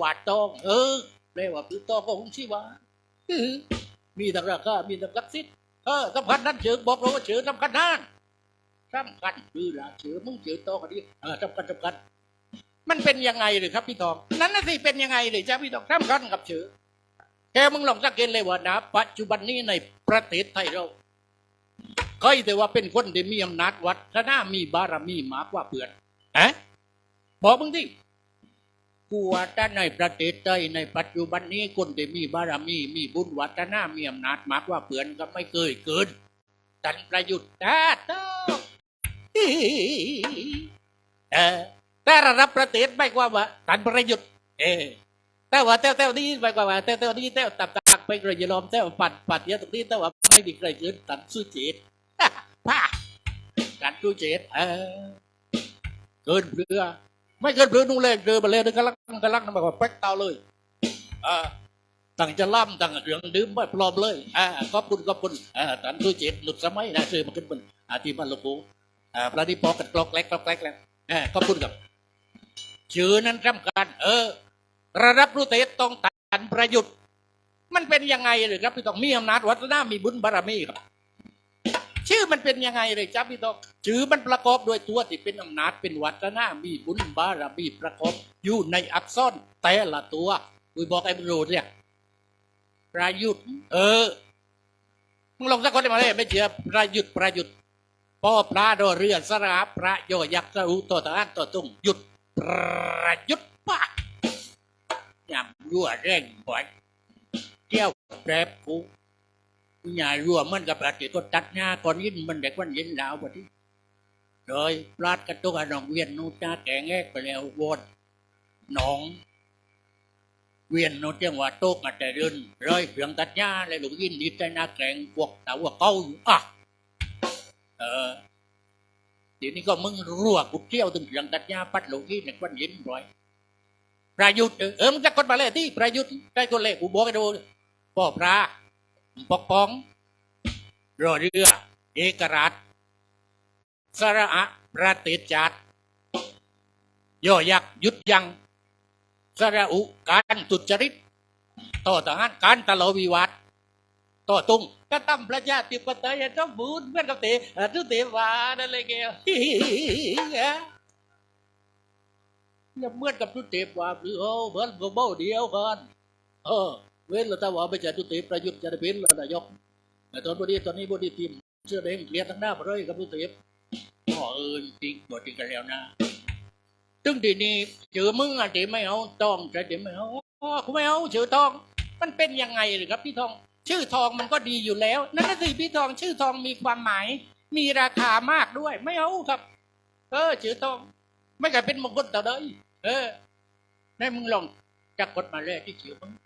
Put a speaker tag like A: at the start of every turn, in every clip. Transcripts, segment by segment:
A: วาตอง เออแปลว่าคือตองก็คงชีวาอื้อมีทั้งราคา มีทั้งลักษิตเออสำคัญนั่นเชิงบอกเราว่าเชิงสำคัญนั่นสำคัญคือละเชิงมึงเชิงตองกันดิเออสำคัญสำคัญมันเป็นยังไงเลยครับพี่ทอง นั่นน่ะสิเป็นยังไงเลยจ้าพี่ทองสำคัญกับเชิงแค่มึงลองสังเกตเลยว่านะปัจจุบันนี้ในประเทศไทยเราใครแต่ว่าเป็นคนที่มีอำนาจวัดถ้าหน้ามีบารมีมากกว่าเพื่อนเอะบอกมึงที่ กูว่าถ้าในประเทศไทยในปัจจุบันนี้คนที่มีบารมีมีบุญวัฒนามีอำนาจมากว่าเพื่อนก็ไม่เคยเกินตันประยุทธ์ตาโตเออแต่ระดับประเทศไม่กว่าว่าตันประยุทธ์เออแต่ว่าเต้วเต้วนี้ไม่กว่าว่าเต้วเต้วนี้เต้วตับตักไปกระยลอมเต้วปัดปัดเยอะตรงนี้แต่ว่าไม่มีใครเกินตันสุจิตป้าการดูเจ็ดเออเกินเรือ ไม่เกินเรือนู่นเลยเรือมาเลยนึกกำลังกำลังนั่นแบบว่าแป๊กเตาเลยเออตั้งจะล่ำตั้งเครื่องดื่มไม่ปลอมเลยอ่าขอบคุณขอบคุณอ่าตันดูเจ็ดหลุดสมัยนะซื้อมาขึ้นบนอาที่มันลูกปูอ่าประดิษฐ์ปอกกันกลอกแกลกกลอกแกลกแล้วอ่าขอบคุณกับชื่อนั้นสำคัญเออ ระดับรู้เตะต้องตันประยุทธ์ มันเป็นยังไงเลยครับพี่ต้องมีอำนาจวัฒนามีบุญบารมีครับ ชื่อมันเป็นยังไงเลยจ้าพี่ต้องชื่อมันประกอบด้วยตัวที่เป็นอำนาจเป็นวัฒนามีบุญบารมีประกอบอยู่ในอักษรแต่ละตัวคุยบอกไอ้มึงรู้เนี่ยประยุทธ์เออมึงลองสักคนได้มาเลยไม่เชื่อประยุทธ์ประยุทธ์พ่อพระโดเรือสระพระโยยักษ์สรุต่อทหารต่อตุ้งหยุดประยุทธ์ปะยำรั่วแรงบ่อยเที่ยวแปรบกู หญ่ารั่วมันกับอาทิตย์ก็ตัดหญ้าก่อนยินมันเด็กวันยินดาวบัดนี้เลยปลาดกระตุกหนองเวียนนูจ้าแกงแงกไปแล้ววดหนอง เวียนนูเจียงว่าโต๊กมาแต่เดินเลยเพียงตัดหญ้าเลยหลวงยินดีใจหน้าแก่งพวกตาว่าเก้าอยู่อะเออเดี๋ยวนี้ก็มึงรั่วกูเที่ยวถึงเพียงตัดหญ้าปัดหลวงยินในวันยินบ่อยประยุทธ์เออมึงจะกดมาเลยที่ประยุทธ์ได้กดเลยกูบอกให้ดูพ่อพระ ปกป้องรอเรือเอกราชสระอะประเทศชาติย่อยักยุดยังสระอุการตุจริตต่อทหารการตะลวิวัตต่อตุงก็ตั้มประชาธิปไตยต้องบูนเพื่อนกับเตะทุเตวานั่นเลยแกอย่าเหมือนกับทุเตวาหรือโอ้เหมือนกับเบ้าเดียวกันเออ เว้นเราแต่ว่าไม่ใช่ทุติประยุทธ์จะได้เป็นแล้วนายกแต่ตอนบดีตอนนี้บดีทีมเสื้อแดงเกลียดทั้งหน้าไปเลยกับทุติอ๋อเออจริงบดีกันแล้วนะตึงทีนี้เจอมึงอะที่ไม่เอาต้องแต่ที่ไม่เอาอ๋อกูไม่เอาชื่อทอง มันเป็นยังไงเลยครับพี่ทอง ชื่อทองมันก็ดีอยู่แล้ว นั่นน่ะสิพี่ทองชื่อทองมีความหมาย มีราคามากด้วย ไม่เอาครับ เออชื่อทอง ไม่กลายเป็นมงคลต่อเลยเออให้มึงลองจักกดมาเลยที่ชื่อมึงนะต้องจัดคนมาเลยดิต่อต้านตุเรศโอ้อองอุบัติจัดเหม็นเอาไม่เงิ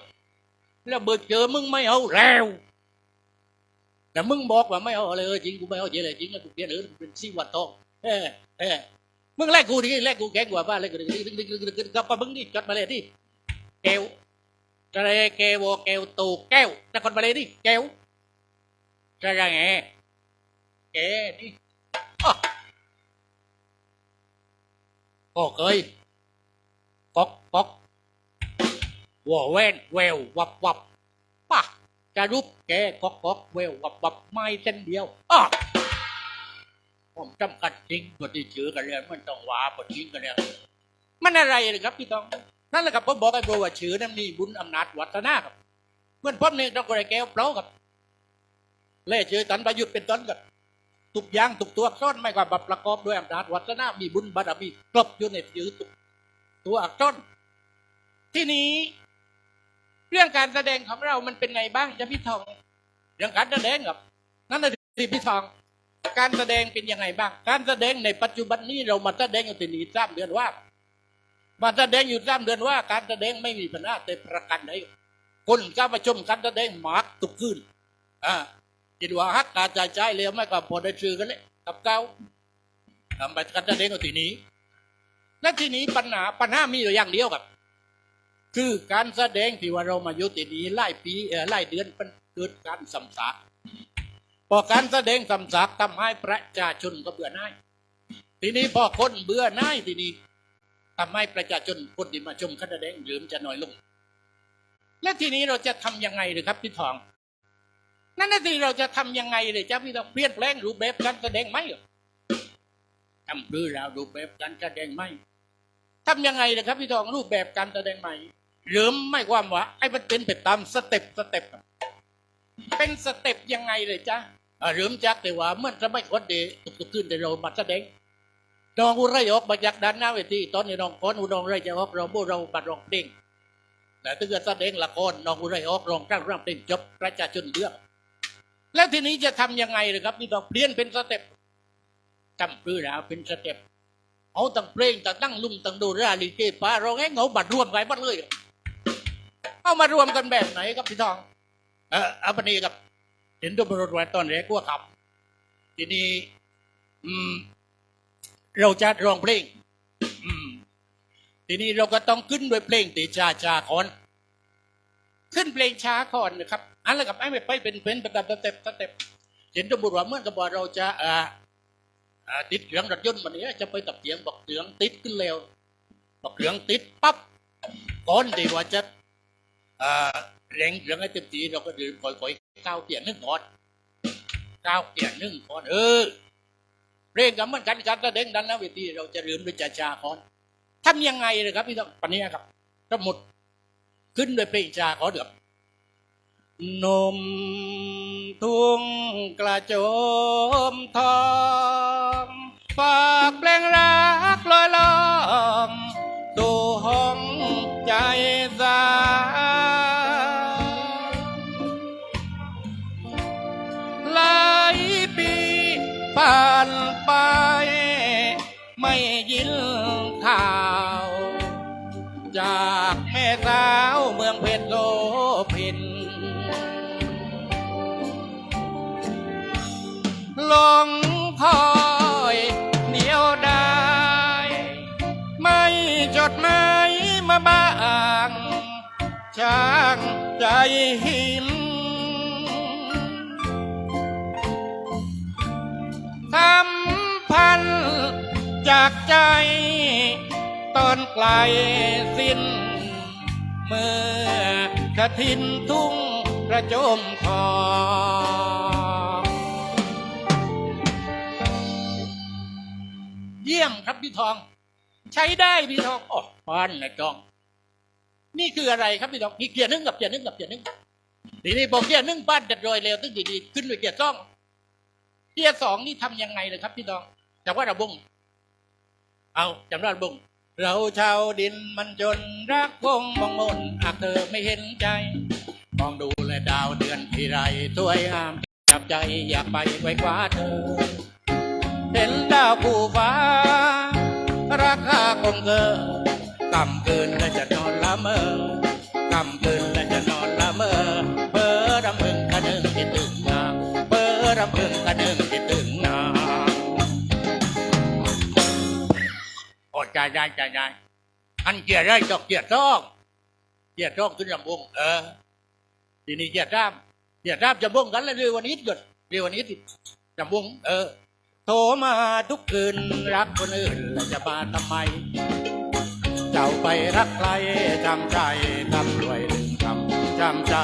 A: แล้วเบิดเจอมึงไม่เอาแล้วแต่มึงบอกว่าไม่เอาเลยเออจริงกูไม่เอาเจเลยจริงแล้วกูเปลี่ยนเออเป็นชีวัดทองเออเออมึงแลกกูดิแลกกูแกงกว่าบ้านแลกกูดิดิดิดิดิกับปะมึงดิจดมาเลยดิแก้วจะไรแก้วแก้วตูแก้วจะคนมาเลยดิแก้วจะไรไงแกดิอ้อก็เคยก๊อกก๊อก วัวแว่นแวววับวับป่ะจะรูปแกกอกกอกแวววับวับไม่เส้นเดียวอ้อผมจำกัดจริงกว่าที่เจอกันแล้วมันต้องว่าปจริงกันแล้วมันอะไรเลยครับพี่ต้องนั่นแหละครับผมบอกไอ้โบว่าชื่อนั้นมีบุญอำนาจวัฒนาครับเมื่อผมเนี่ยต้องกระแก้วเปล่ากับเล่ชื่อตันประยุทธ์เป็นต้นกับทุกอย่างทุกตัวอักษรไม่กว่าบบประกอบด้วยอำนาจวัฒนามีบุญบารมีครบอยู่ในชื่อทุกตัวอักษรที่นี้ เรื่องการแสดงของเรามันเป็นไงบ้างจะพี่ทอง เรื่องการแสดงกับนั่นน่ะสิพี่ทอง การแสดงเป็นยังไงบ้าง การแสดงในปัจจุบันนี้เรามาแสดงอยู่ที่นี่สามเดือนว่า มาแสดงอยู่สามเดือนว่า การแสดงไม่มีปัญหาแต่ประกันได้คนก็มาชมกันแสดงหมากตุกขึ้นอ่าคิดว่าฮักกาใจใจเลยไม่ก็พอได้ชื่อกันเลยกับเก้าทำไปกันแสดงกันทีนี้และทีนี้ปัญหาปัญหามีอยู่อย่างเดียวครับ คือการแสดงที่ว่าเรามายู่ที่นี้ไล่ปีไล่เดือนมันเกิดการสัมสากพอการแสดงสัมสากทำให้ประชาชนก็เบื่อหน่ายทีนี้พอคนเบื่อหน่ายทีนี้ทำให้ประชาชนคนที่มาชมการแสดงยืมจะน้อยลง และทีนี้เราจะทำยังไงเลยครับพี่ทอง นั่นน่ะสิเราจะทำยังไงเลยจ้าพี่ทองเปลี่ยนแปลงรูปแบบการแสดงไหมทำหรือเรารูปแบบการแสดงไหมทำยังไงเลยครับพี่ทองรูปแบบการแสดงใหม่ หรือไม่ความว่าไอ้มันเป็นไปตามสเต็ปสเต็ปเป็นสเต็ปยังไงเลยจ้าหรือมจักแต่ว่าเมื่อจะไม่คนเดตุกขึ้นแต่เรามาแสดงน้องอุไรออกมาจากด้านหน้าเวทีตอนนี้น้องคนอุดองไรจะออกเราบูเราบัดรองเพลงแต่ถ้าเกิดแสดงละครน้องอุไรออกรองกลางร่ำเพลงจบประชาชนเลือกแล้วทีนี้จะทำยังไงเลยครับนี่ต้องเปลี่ยนเป็นสเต็ปจำพื้นแล้วเป็นสเต็ปเอาตั้งเพลงตั้งตั้งลุ่มตั้งดูราลีเกป้าเร้องให้เงาบัดรวมกันบัดเลย เอามารวมกันแบบไหนครับพี่ทอง เออเอาปนี้ครับเห็นตัวบรถไว้ตอนแรกว่าขับ ทีนี้อืม เราจะร้องเพลง อืม ทีนี้เราก็ต้องขึ้นด้วยเพลงตีชาชาคอนขึ้นเพลงช้าก่อนนะครับ อันล้วกับไอ้ไม่ไปเป็นเป็นประดับสเต็ปสเต็ปเห็นตัวบุรุษว่าเมื่อกับว่าเราจะอ่าอ่าติดเครื่องรถยนต์วันนี้จะไปตับเสียงบอกเครื่องติดขึ้นเร็วบอกเครื่องติดปั๊บก่อนที่ว่าจะ อ่าเร่งเครื่องให้เต็มที่เราก็ดื่มคอยๆก้าวเกียร์หนึ่งก่อนก้าวเกียร์หนึ่งก่อนเออเร่งกันเหมือนกันการแสดงดันนะเวทีเราจะลืมด้วยจ่าชาก่อนทำยังไงเลยครับพี่ต้องปันนี้ครับสมมุดขึ้นโดยเพลงชาขอเดือบนมทุ่งกระโจมทองฝากเพลงรักลอยลองสู่ห้อง ใจสาหลายปีผ่านไป ไม่ยินข่าว จากแม่สาวเมืองเพชรโลพินลงคอยางใจหินทำพันจากใจตอนไกลสิ้น เมื่อกระทินทุ่งกระโจมทองเยี่ยมครับพี่ทอง ใช้ได้พี่ทองโอ้พอนนะจอง นี่คืออะไรครับพี่ทองพี่เกียร์นึ่งกับเกียร์นึ่งกับเกียร์นึ่งทีนี้พอเกียร์นึ่งปั้นจัดรอยเร็วตึ้งดีๆขึ้นด้วยเกียร์สองเกียร์สองนี่ทำยังไงเลยครับพี่ทองจากว่าระบงเอาจำราดบุงเราชาวดินมันจนรักคงมองมนหากเธอไม่เห็นใจ มองดูและดาวเดือนที่ไรสวยงามจับใจอยากไปไว้กว่าเธอ เห็นดาวคู่ฟ้าราคาคงเกอ กำคืนและจะนอนละเมอกำคืนและจะนอนละเมอเพ้อรำพึงกระนึงคิดถึงนาเพ้อรำพึงกระนึงคิดถึงนาโอ้ใจได้ใจได้อันเกียร์ได้จอกเกียร์ทองเกียร์ทองขึ้นลำวงเออทีนี้เกียร์ด้ามเกียร์ด้ามจะบงกันแล้วเร็ววันนี้เกิดเร็ววันนี้ติจำวงเออโทรมาทุกคืนรักคนอื่นแล้วจะมาทำไม จ้าไปรักใครจำใจทำรวยลืมคำจำใจ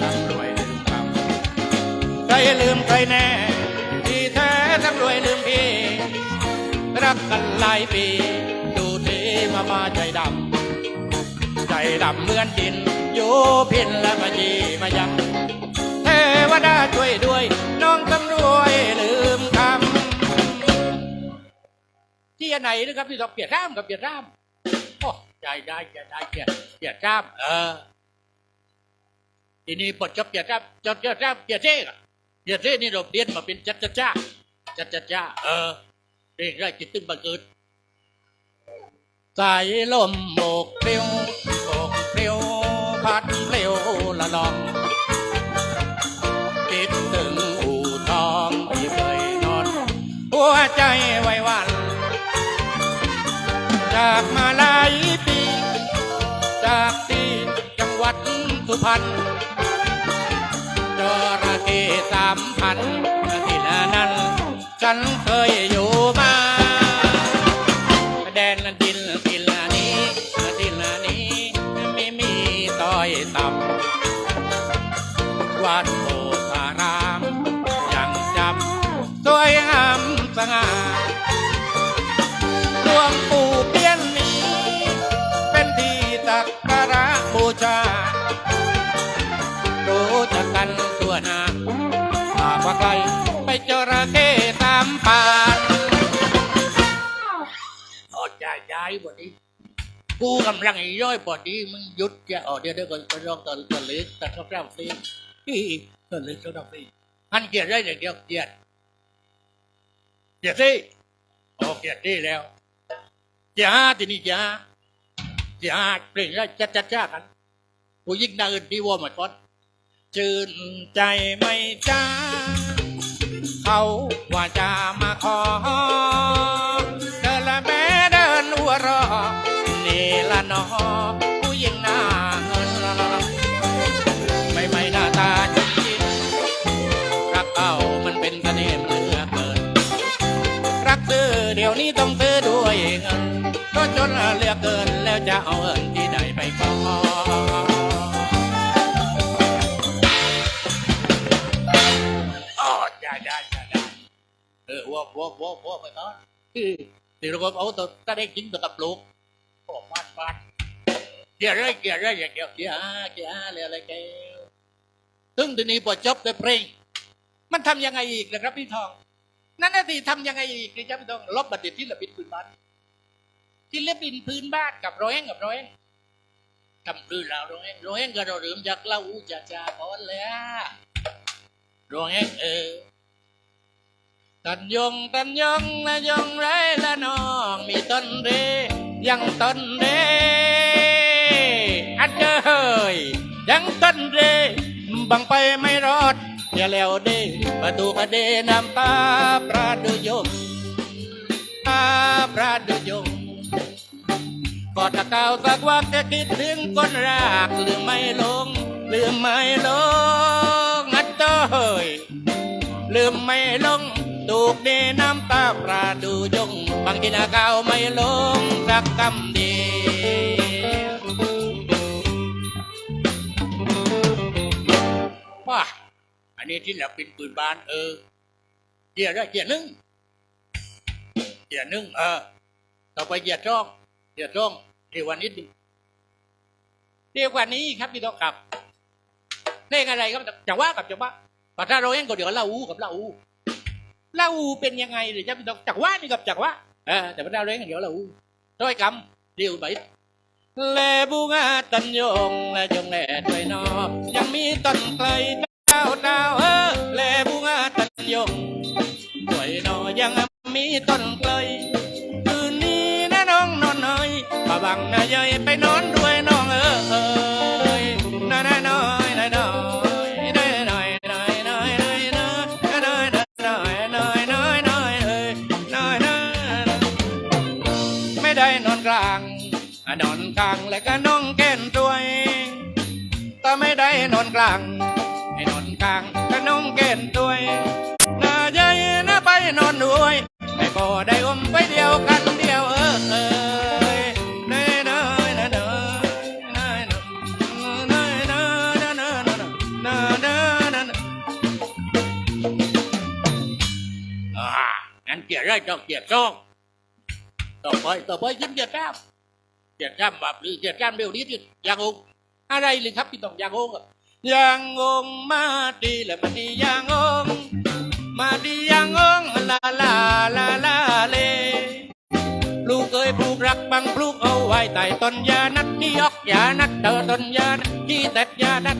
A: ทำรวยลืมคำใครลืมใครแน่ที่แท้ทำรวยลืมพี่ รักกันหลายปี ดูทีมามาใจดำ ใจดำเหมือนดินอยู่พินและมายีมายังเทวดาช่วยด้วย น้องตำรวยลืมคำที่ไหนนะครับที่เราเปลี่ยนร่ามกับเปลี่ยนร่าม ใจได้ใจได้เปียนเปลี่ยนร่ามเออทีนี้ปดจะเปียนร่ามจะเปียนร่ามเปียนเท่อะเปียนเท่นี่เราเปลี่ยนมาเป็นจัดจัดจ้าจัดจัดจ้าเออเรียกได้จิตตึงบังเกิดสายลมโบกเปลิวโบกเปลิวพัดเปลิวละลองคิดถึงอู่ทองที่เคยนอน หัวใจไว้วัน จากมาลาย จากที่จังหวัดสุพรรณจระเข้สามพันที่ละนั้นฉันเคยอยู่ ชา รู้จักกันตัวหนาหากว่าใครไปเจอระเข้ตามป่าอดใจใจบทนี้กูกำลังย่อยบทนี้มึงหยุดจะออกเดี๋ยวเดี๋ยวก่อนก็ร้องตอนตอนเล็กตัดข้าวเจ้าฟรีฮีตอนเล็กเขาทำฟรีหันเกียรติได้อย่างเดียวเกียรติเกียรติสิโอเกียรติดีแล้วเจ้าที่นี่เจ้าเจ้าเปล่งได้จัดจัดจ้ากัน ผู้ยิ่งน่าอื่นดีวัวหมดก่อนชื่นใจไม่จ้า เขาว่าจะมาขอ เดินละแม่เดินอัวรอ นี่ละนอผู้หญิงน้าเงินไม่ไม่หน้าตาจริงรักเอามันเป็นเสน่ห์เหลือเกิน รักซื้อเดี๋ยวนี้ต้องซื้อด้วยเงิน ก็จนเหลือเกินแล้วจะเอาเงินที่ใดไปขออ๋อ วัววัววัววัวไปก่อน thì nó có ấu tôi ta đây chính tôi tập luôn ồ phát phát kia ra kia ra kia kia kia kia เลยอะไรแกซึ่งทีนี้พอจบได้เพลงมันทำยังไงอีกนะครับพี่ทอง นั่นน่ะสิทำยังไงอีกนะครับพี่ทองลบบัตรเด็ดที่ระบินพื้นบ้านที่เล็บบินพื้นบ้านกับร้อยกับร้อยทำคือเราร้อยร้อยก็เราเริ่มจากเล่าอูจ่าจ่าก่อนแล้วร้อยเออ ตันยงตันยงละยงไรละน้องมีต้นเรยังต้นเรอันเดยยังต้นเรบังไปไม่รอดอย่าแล้วเดประตูกระเดน้ำตาปราดุยมตาปราดุยมกอดตะเกาสักว่าจะคิดถึงคนรักลืมไม่ลงลืมไม่ลงอัดเดยลืมไม่ลง ตูกเดน้ำตาปราดูยง บางทีนาเกาไม่ลงสักคำดีว้าอันนี้ที่เราเป็นปืนบานเออเกียร์ได้เกียร์นึ่งเกียร์นึ่งเออ ต่อไปเกียร์ช่องเกียร์ช่องเร็วกว่านิดนึงเร็วกว่านี้ครับพี่ต้องขับเลขอะไรครับจังหวะกับจังหวะปาถ้าเรเองก็เดี๋ยวเล่าอูกับเล่าอูเล่าอูเป็นยังไงหรือจะเป็นจักว่านี่กับจักว่าเออแต่พาเราเองก็เดี๋ยวเล่าอูร้อยกำเดียวไปแลบูงาตันยงและจงแลด้วยนอยังมีต้นไกลดาวดาวเออแลบูงาตันยงด้วยนอยังมีต้นไกลคืนนี้นะน้องนอนหน่อยมาบังนายยไปนอน นอนกลางและก็น้องแก้นด้วยถ้าไม่ได้นอนกลางให้นอนกลางก็น้องแก้นด้วยน่าใจน่าไปนอนด้วยไม่พอได้อมไปเดียวกันเดียวเออเอองั้นเกียร์ไรต้องเกียร์ซองต่อไปต่อไปยิ้มเกียร์แป๊บ เกียร์แก้มแบบหรือเกียร์แก้มเร็วนิดนึงยางองอะไรเลยครับพี่ต้องยางองอะยางองมาดีและมาดียางองมาดียางองลาลาลาลาเลปลูกเอ้ยปลูกรักบังปลูกเอาไว้ใต้ต้นยานัดที่ยอกยานัดเจอต้นยานัดที่แตดยานัด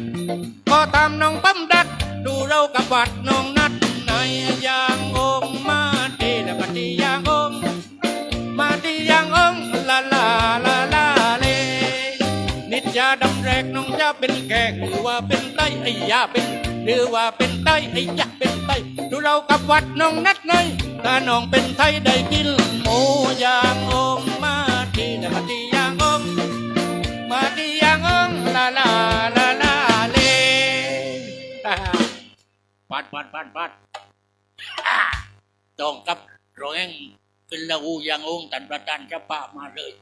A: ก็ตามน้องปั๊มดัดดูเรากับวัดน้องนัดในยาง เป็นแขกหรือว่าเป็นไตไอ้ยาเป็นหรือว่าเป็นไตไอ้ยาเป็นไตดูเรากับวัดน้องนัดหน่อยถ้าน้องเป็นไทยได้กินหมูยางองมาทีนะมาทียางองมาทียางองลาลาลาลาเลปัดปัดปัดปัดอ่าต้องกับโรงแห่งเป็นละอูยางองตันประธานจะป่ามาเลย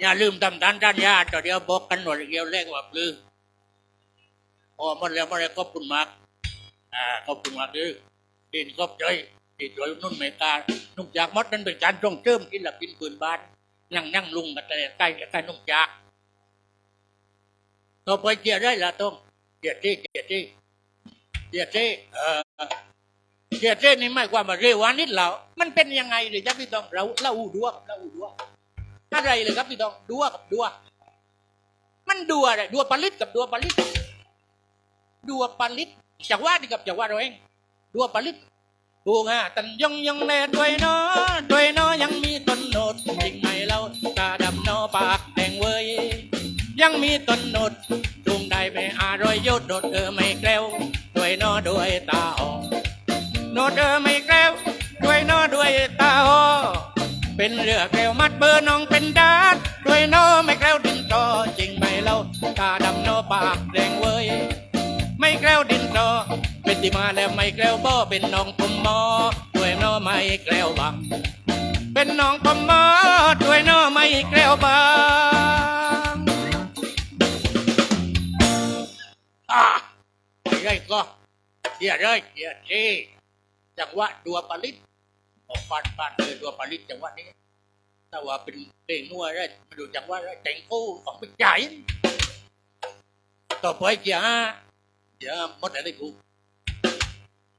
A: อย่าลืมทำทานท่านญาติต่อเดียวบอกกันหน่อยเดียวแรกว่าปลือพอมันแล้วมันแล้วขอบคุณมากอ่าขอบคุณมากเลยดินขอบใจที่ช่วยนุ่นเมตตานุ่งจากมดนั้นเป็นการจ้องเติมกินหลับกินปืนบ้านนั่งนั่งลุงกันแต่ใกล้ใกล้นุ่งจากต่อไปเกียได้ละต้องเกียที่เกียที่เกียที่เออเกียที่นี่ไม่ความว่าเร็ววานิดเรามันเป็นยังไงเลยจ้ะพี่ต้องเราเล่าอูดัวเล่าอูดัว อะไรเลยครับพี่ตองดัวกับดัวมันดัวอะไรดัวปลิตกับดัวปลิตดัวปลิตจากว่าดีกับจากว่าเราเองดัวปลิตดูงาตันยองยองแลด้วยเนอด้วยเนอยังมีต้นโนดจริงไหมเราตาดำเนอปากแดงเว้ยยังมีต้นโนดจุงได้ไม่อร่อยยศโดดเออไม่แกล้วด้วยเนอด้วยตาออกโนดเออไม่แกล้วด้วยเนอด้วยตาออก เป็นเรือแก้วมัดเบอร์น้องเป็นดาดด้วยโนไม่แกล้วดินจอจริงไหมเล่าตาดำโนปากแดงเว้ยไม่แกล้วดินจอเป็นที่มาแล้วไม่แกล้วบ่เป็นน้องผมมอด้วยโนไม่แกล้วบังเป็นน้องผมมอด้วยโนไม่แกล้วบังอะไอ้ก็เดี๋ยวเลยเดี๋ยวที่จังหวะดัวปลิต ออกปานปานเลยตัวผลิตจังหวัดนี้ถ้าว่าเป็นเพลงนัวได้มาดูจังหวัดได้แต่งกู้ของเป็นใหญ่ต่อไปเกียร์ห้าเกียร์มดอะไรกู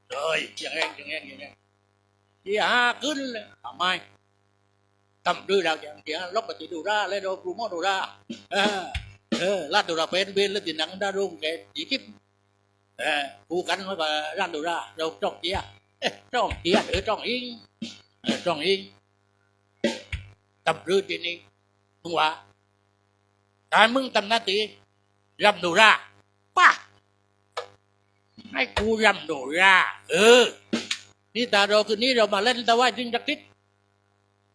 A: เลยอย่างเงี้ยอย่างเงี้ยอย่างเงี้ยเกียร์ห้าขึ้นเลยทำไมทำด้วยเราอย่างเกียร์ลบปฏิดูราเลยเราปรุโมดูราเออเออลาดดูราเป็นเบนแล้วติหนังดารุ่งแกจีกิบเออกูกันไว้กับร้านดูราเราจ้องเกียร์เอ๊ะ จ้องเกียร์หรือจ้องอิงเอองนี้ตำรือที่นี่มึงว่าถ้ามึงทำหน้าที่รำดูราป้าให้กูรำดูราเออ นี่ตาเราคืนนี้เรามาเล่นตะว่าจริงจักทิศ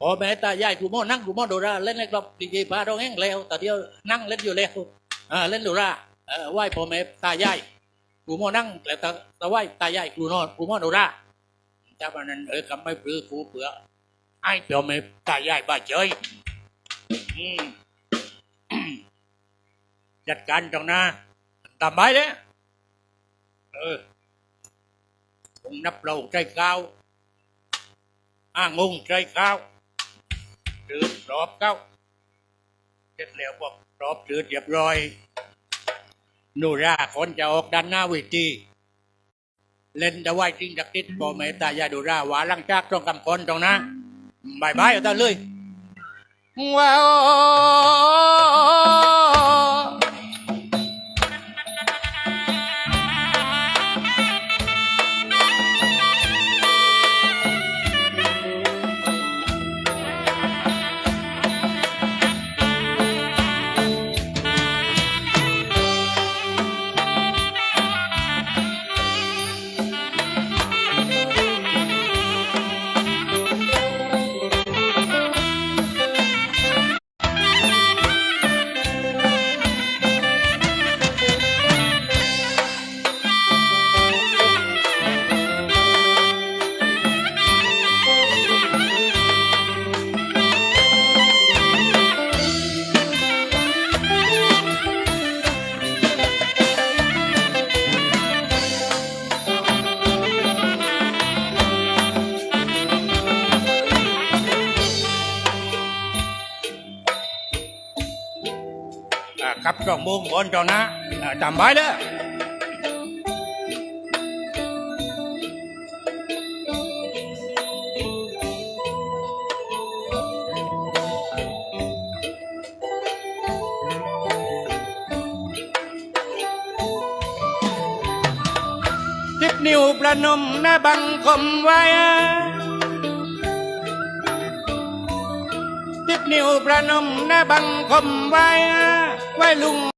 A: พอแม่ตายายกูมอนั่งกูมอดูราเล่นในกลับดีเจพาเราแห้งแล้วแต่เดียวนั่งเล่นอยู่แล้วอ่าเล่นดูราเออไหวพ่อแม่ตายายกูมอนั่งแต่ตาตะไหวตายายกูนอนกูมอดูรา ถ้าวันนั้นเออก็ไม่ปลื้อกูเปลือไอ้เปียวไม่ตายใหญ่บ้าเจยอืมจัดการตรงนะตามไปเลยเออคงนับเราใจก้าวอ้างงใจก้าวถือรอบเก้าเสร็จแล้วบอกรอบถือเรียบร้อย นูราคนจะออกด้านหน้าเวที เล่นจะไหวจริงจักติดบอเมตายาดูราวาลังจากตรงกำคนตรงนะบายบายเอาตาเลยว้าว อ่าครับสองโมงก่อนจองนะอ่าจำไว้เลยสิบนิ้วประนมหน้าบังคมไว้สิบนิ้วประนมหน้าบังคมไว้ ไว้ลุง